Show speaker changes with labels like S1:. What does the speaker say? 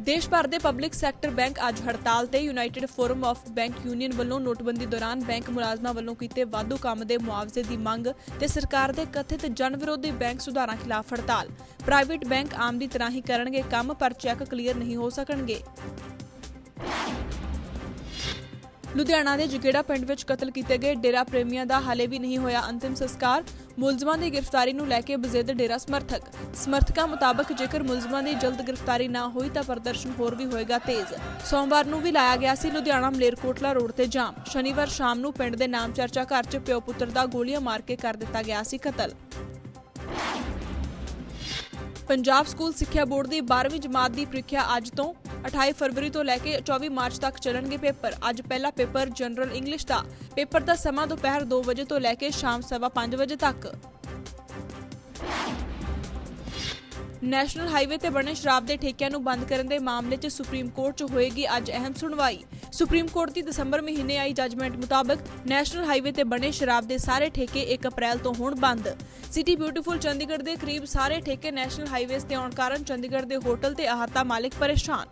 S1: ਦੇਸ਼ ਭਰ ਦੇ ਪਬਲਿਕ ਸੈਕਟਰ ਬੈਂਕ ਅੱਜ ਹੜਤਾਲ ਤੇ united forum of bank union ਵੱਲੋਂ ਨੋਟਬੰਦੀ ਦੌਰਾਨ ਬੈਂਕ ਮੁਲਾਜ਼ਮਾਂ ਵੱਲੋਂ ਕੀਤੇ ਵਾਧੂ ਕੰਮ ਦੇ ਮੁਆਵਜ਼ੇ ਦੀ ਮੰਗ ਤੇ ਸਰਕਾਰ ਦੇ ਕਥਿਤ ਜਨ ਵਿਰੋਧੀ ਬੈਂਕ ਸੁਧਾਰਾਂ ਖਿਲਾਫ ਹੜਤਾਲ। ਪ੍ਰਾਈਵੇਟ ਬੈਂਕ ਆਮ ਦੀ ਤਰ੍ਹਾਂ ਹੀ ਕਰਨਗੇ ਕੰਮ, ਪਰ ਚੈੱਕ ਕਲੀਅਰ ਨਹੀਂ ਹੋ ਸਕਣਗੇ। ਲੁਧਿਆਣਾ ਦੇ ਜਗੇੜਾ ਪਿੰਡ ਵਿੱਚ ਕਤਲ ਕੀਤੇ ਗਏ ਡੇਰਾ ਪ੍ਰੇਮੀਆਂ ਦਾ ਹਾਲੇ ਵੀ ਨਹੀਂ ਹੋਇਆ ਅੰਤਿਮ ਸੰਸਕਾਰ। ਮੁਲਜ਼ਮਾਂ ਦੀ ਗ੍ਰਿਫਤਾਰੀ ਨੂੰ ਲੈ ਕੇ ਬਜ਼ਿੱਦ ਡੇਰਾ ਸਮਰਥਕ। ਸਮਰਥਕਾਂ ਮੁਤਾਬਕ ਜੇਕਰ ਮੁਲਜ਼ਮਾਂ ਦੀ ਜਲਦ ਗ੍ਰਿਫਤਾਰੀ ਨਾ ਹੋਈ ਤਾਂ ਪ੍ਰਦਰਸ਼ਨ ਹੋਰ ਵੀ ਹੋਏਗਾ ਤੇਜ਼। ਸੋਮਵਾਰ ਨੂੰ ਵੀ ਲਾਇਆ ਗਿਆ ਸੀ ਲੁਧਿਆਣਾ ਮਲੇਰਕੋਟਲਾ ਰੋਡ ਤੇ ਜਾਮ। ਸ਼ਨੀਵਾਰ ਸ਼ਾਮ ਨੂੰ ਪਿੰਡ ਦੇ ਨਾਮ ਚਰਚਾ ਘਰ 'ਚ ਪਿਓ ਪੁੱਤਰ ਦਾ ਗੋਲੀਆਂ ਮਾਰ ਕੇ ਕਰ ਦਿੱਤਾ ਗਿਆ ਸੀ ਕਤਲ। ਪੰਜਾਬ ਸਕੂਲ ਸਿੱਖਿਆ ਬੋਰਡ ਦੀ 12ਵੀਂ ਜਮਾਤ ਦੀ ਪ੍ਰੀਖਿਆ ਅੱਜ ਤੋਂ 28 ਫਰਵਰੀ ਤੋਂ ਲੈ ਕੇ 24 ਮਾਰਚ ਤੱਕ ਚੱਲਣਗੇ ਪੇਪਰ। ਅੱਜ ਪਹਿਲਾ ਪੇਪਰ ਜਨਰਲ ਇੰਗਲਿਸ਼ ਦਾ। ਪੇਪਰ ਦਾ ਸਮਾਂ ਦੁਪਹਿਰ 2 ਵਜੇ ਤੋਂ ਲੈ ਕੇ ਸ਼ਾਮ 5:30 ਵਜੇ ਤੱਕ। ਨੈਸ਼ਨਲ ਹਾਈਵੇ ਤੇ ਬਣੇ ਸ਼ਰਾਬ ਦੇ ਠੇਕਿਆਂ ਨੂੰ ਬੰਦ ਕਰਨ ਦੇ ਮਾਮਲੇ 'ਚ ਸੁਪਰੀਮ ਕੋਰਟ 'ਚ ਹੋਏਗੀ ਅੱਜ ਅਹਿਮ ਸੁਣਵਾਈ। ਸੁਪਰੀਮ ਕੋਰਟ ਦੀ ਦਸੰਬਰ ਮਹੀਨੇ ਆਈ ਜੱਜਮੈਂਟ ਮੁਤਾਬਕ ਨੈਸ਼ਨਲ ਹਾਈਵੇ ਤੇ ਬਣੇ ਸ਼ਰਾਬ ਦੇ ਸਾਰੇ ਠੇਕੇ 1 ਅਪ੍ਰੈਲ ਤੋਂ ਹੋਣ ਬੰਦ। ਸਿਟੀ ਬਿਊਟੀਫੁਲ ਚੰਡੀਗੜ੍ਹ ਦੇ ਕਰੀਬ ਸਾਰੇ ਠੇਕੇ ਨੈਸ਼ਨਲ ਹਾਈਵੇਜ਼ ਤੇ ਆਉਣ ਕਾਰਨ ਚੰਡੀਗੜ੍ਹ ਦੇ ਹੋਟਲ ਤੇ ਅਹਾਤਾ ਮਾਲਕ ਪਰੇਸ਼ਾਨ।